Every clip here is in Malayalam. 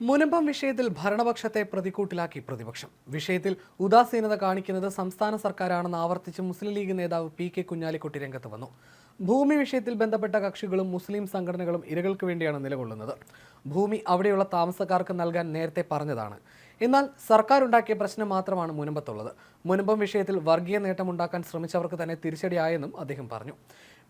മുനമ്പം വിഷയത്തിൽ ഭരണപക്ഷത്തെ പ്രതിക്കൂട്ടിലാക്കി പ്രതിപക്ഷം. വിഷയത്തിൽ ഉദാസീനത കാണിക്കുന്നത് സംസ്ഥാന സർക്കാരാണെന്ന് ആവർത്തിച്ച് മുസ്ലിം ലീഗ് നേതാവ് പി കെ കുഞ്ഞാലിക്കുട്ടി രംഗത്ത് വന്നു. ഭൂമി വിഷയത്തിൽ ബന്ധപ്പെട്ട കക്ഷികളും മുസ്ലിം സംഘടനകളും ഇരകൾക്ക് വേണ്ടിയാണ് നിലകൊള്ളുന്നത്. ഭൂമി അവിടെയുള്ള താമസക്കാർക്ക് നൽകാൻ നേരത്തെ പറഞ്ഞതാണ്. എന്നാൽ സർക്കാർ ഉണ്ടാക്കിയ പ്രശ്നം മാത്രമാണ് മുനമ്പത്തുള്ളത്. മുനമ്പം വിഷയത്തിൽ വർഗീയ നേട്ടമുണ്ടാക്കാൻ ശ്രമിച്ചവർക്ക് തന്നെ തിരിച്ചടിയായെന്നും അദ്ദേഹം പറഞ്ഞു.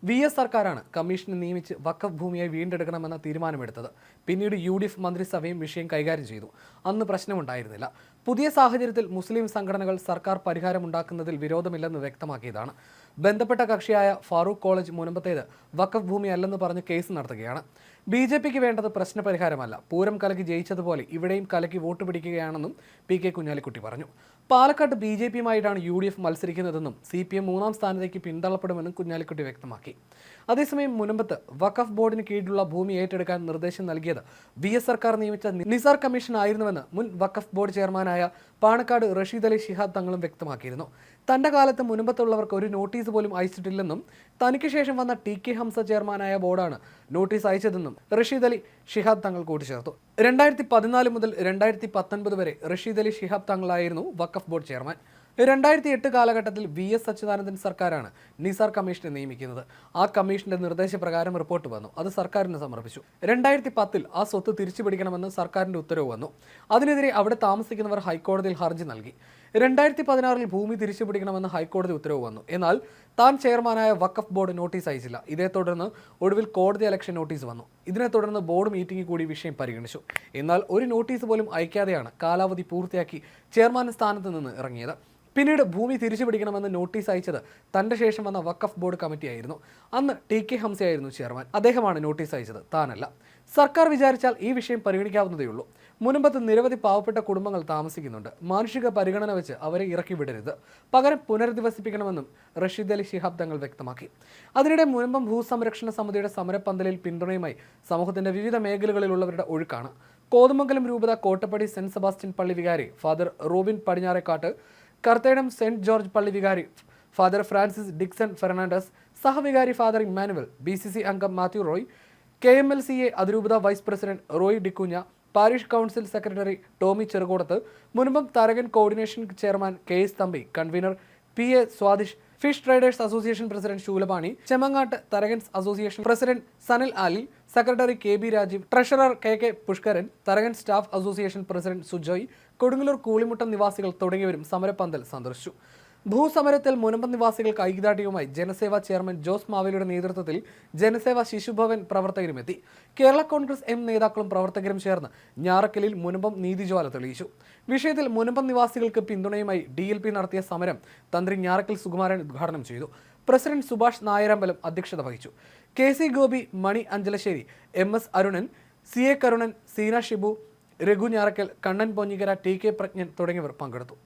വി എസ് സർക്കാരാണ് കമ്മീഷനെ നിയമിച്ച് വക്കഫ് ഭൂമിയെ വീണ്ടെടുക്കണമെന്ന തീരുമാനമെടുത്തത്. പിന്നീട് യു ഡി എഫ് മന്ത്രിസഭയും വിഷയം കൈകാര്യം ചെയ്തു. അന്ന് പ്രശ്നമുണ്ടായിരുന്നില്ല. പുതിയ സാഹചര്യത്തിൽ മുസ്ലിം സംഘടനകൾ സർക്കാർ പരിഹാരമുണ്ടാക്കുന്നതിൽ വിരോധമില്ലെന്ന് വ്യക്തമാക്കിയതാണ്. ബന്ധപ്പെട്ട കക്ഷിയായ ഫാറൂഖ് കോളേജ് മുനമ്പത്തേത് വക്കഫ് ഭൂമി അല്ലെന്ന് പറഞ്ഞ് കേസ് നടത്തുകയാണ്. ബി ജെ പിക്ക് വേണ്ടത് പ്രശ്നപരിഹാരമല്ല പൂരം കലക്കി ജയിച്ചതുപോലെ ഇവിടെയും കലക്കി വോട്ട് പിടിക്കുകയാണെന്നും പി കെ കുഞ്ഞാലിക്കുട്ടി പറഞ്ഞു. പാലക്കാട് ബി ജെ പിയുമായിട്ടാണ് യു ഡി എഫ് മത്സരിക്കുന്നതെന്നും സി പി എം മൂന്നാം സ്ഥാനത്തേക്ക് പിന്തള്ളപ്പെടുമെന്നും കുഞ്ഞാലിക്കുട്ടി വ്യക്തമാക്കി. അതേസമയം മുനമ്പത്ത് വഖഫ് ബോർഡിന് കീഴിലുള്ള ഭൂമി ഏറ്റെടുക്കാൻ നിർദ്ദേശം നൽകിയത് വി എസ് സർക്കാർ നിയമിച്ച നിസാർ കമ്മീഷൻ ആയിരുന്നുവെന്ന് മുൻ വഖഫ് ബോർഡ് ചെയർമാനായ പാണക്കാട് റഷീദ് അലി ഷിഹാബ് തങ്ങളും വ്യക്തമാക്കിയിരുന്നു. തന്റെ കാലത്ത് മുനമ്പത്തുള്ളവർക്ക് ഒരു നോട്ടീസ് പോലും അയച്ചിട്ടില്ലെന്നും തനിക്ക് ശേഷം വന്ന ടി കെ ഹംസ ചെയർമാനായ ബോർഡാണ് നോട്ടീസ് അയച്ചതെന്നും റഷീദ് അലി ഷിഹാബ് തങ്ങൾ കൂട്ടിച്ചേർത്തു. രണ്ടായിരത്തി പതിനാല് മുതൽ രണ്ടായിരത്തി പത്തൊൻപത് വരെ റഷീദ് അലി ഷിഹാബ് തങ്ങളായിരുന്നു വഖഫ് ബോർഡ് ചെയർമാൻ. രണ്ടായിരത്തി എട്ട് കാലഘട്ടത്തിൽ വി എസ് അച്യുതാനന്ദൻ സർക്കാരാണ് നിസാർ കമ്മീഷനെ നിയമിക്കുന്നത്. ആ കമ്മീഷന്റെ നിർദ്ദേശപ്രകാരം റിപ്പോർട്ട് വന്നു. അത് സർക്കാരിന് സമർപ്പിച്ചു. രണ്ടായിരത്തി പത്തിൽ ആ സ്വത്ത് തിരിച്ചു പിടിക്കണമെന്ന് സർക്കാരിന്റെ ഉത്തരവ് വന്നു. അതിനെതിരെ അവിടെ താമസിക്കുന്നവർ ഹൈക്കോടതിയിൽ ഹർജി നൽകി. രണ്ടായിരത്തി പതിനാറിൽ ഭൂമി തിരിച്ചു പിടിക്കണമെന്ന് ഹൈക്കോടതി ഉത്തരവ് വന്നു. എന്നാൽ താൻ ചെയർമാനായ വഖഫ് ബോർഡ് നോട്ടീസ് അയച്ചില്ല. ഇതേ തുടർന്ന് ഒടുവിൽ കോടതി ഇലക്ഷൻ നോട്ടീസ് വന്നു. ഇതിനെ തുടർന്ന് ബോർഡ് മീറ്റിംഗിൽ കൂടി വിഷയം പരിഗണിച്ചു. എന്നാൽ ഒരു നോട്ടീസ് പോലും അയക്കാതെയാണ് കാലാവധി പൂർത്തിയാക്കി ചെയർമാൻ സ്ഥാനത്ത് നിന്ന് ഇറങ്ങിയത്. പിന്നീട് ഭൂമി തിരിച്ചു പിടിക്കണമെന്ന് നോട്ടീസ് അയച്ചത് തന്റെ ശേഷം വന്ന വഖഫ് ബോർഡ് കമ്മിറ്റിയായിരുന്നു അന്ന് ടി കെ ഹംസയായിരുന്നു ചെയർമാൻ. അദ്ദേഹമാണ് നോട്ടീസ് അയച്ചത്. താനല്ല. സർക്കാർ വിചാരിച്ചാൽ ഈ വിഷയം പരിഗണിക്കാവുന്നതേയുള്ളൂ. മുൻപത്ത് നിരവധി പാവപ്പെട്ട കുടുംബങ്ങൾ താമസിക്കുന്നുണ്ട്. മാനുഷിക പരിഗണന വെച്ച് അവരെ ഇറക്കി വിടരുത്. പകരം പുനരധിവസിപ്പിക്കണമെന്നും റഷീദ് അലി ശിഹാബ് തങ്ങൾ വ്യക്തമാക്കി. അതിനിടെ മുനമ്പം ഭൂസംരക്ഷണ സമിതിയുടെ സമരപ്പന്തലിൽ പിന്തുണയുമായി സമൂഹത്തിന്റെ വിവിധ മേഖലകളിലുള്ളവരുടെ ഒഴുക്കാണ്. കോതമംഗലം രൂപത കോട്ടപ്പടി സെന്റ് സെബാസ്റ്റ്യൻ പള്ളി വികാരി father Robin Padinjarekattu Kartedam saint George പള്ളി വികാരി father Francis Dixon Fernandez സഹവികാരി father Emmanuel B C C അംഗം Mathew Roy K M L C A അതിരൂപത vice president Roy D'Cunha parish council secretary Tommy Cherukodath മുൻപം Tharakan coordination chairman K S Thampi convener P A Swadish fish traders association president Shoolapani Chemmangattu Tharakans association president Sanal Ali secretary K B Rajeev treasurer K K Pushkaran Tharakan staff association president Sujoy Kodungallur Koolimuttam നിവാസികൾ തുടങ്ങിയവരും സമരപന്തൽ സന്ദർശിച്ചു. ഭൂസമരത്തിൽ മുനമ്പ നിവാസികൾക്ക് ഐക്യദാർഢ്യവുമായി ജനസേവാ ചെയർമാൻ ജോസ് മാവേലിയുടെ നേതൃത്വത്തിൽ ജനസേവാ ശിശുഭവൻ പ്രവർത്തകരും എത്തി. കേരള കോൺഗ്രസ് എം നേതാക്കളും പ്രവർത്തകരും ചേർന്ന് ഞാറക്കലിൽ മുനമ്പം നീതിജ്വാല തെളിയിച്ചു. വിഷയത്തിൽ മുനമ്പം നിവാസികൾക്ക് പിന്തുണയുമായി ഡി നടത്തിയ സമരം തന്ത്രി ഞാറക്കൽ സുകുമാരൻ ഉദ്ഘാടനം ചെയ്തു. പ്രസിഡന്റ് സുഭാഷ് നായരമ്പലം അധ്യക്ഷത വഹിച്ചു. K C Gopi Mani Anchalassery M S Arunan C A Karunan Seena Shibu Raghu Njarakkal Kannan Ponnikkara T K Prajnan തുടങ്ങിയവർ പങ്കെടുത്തു.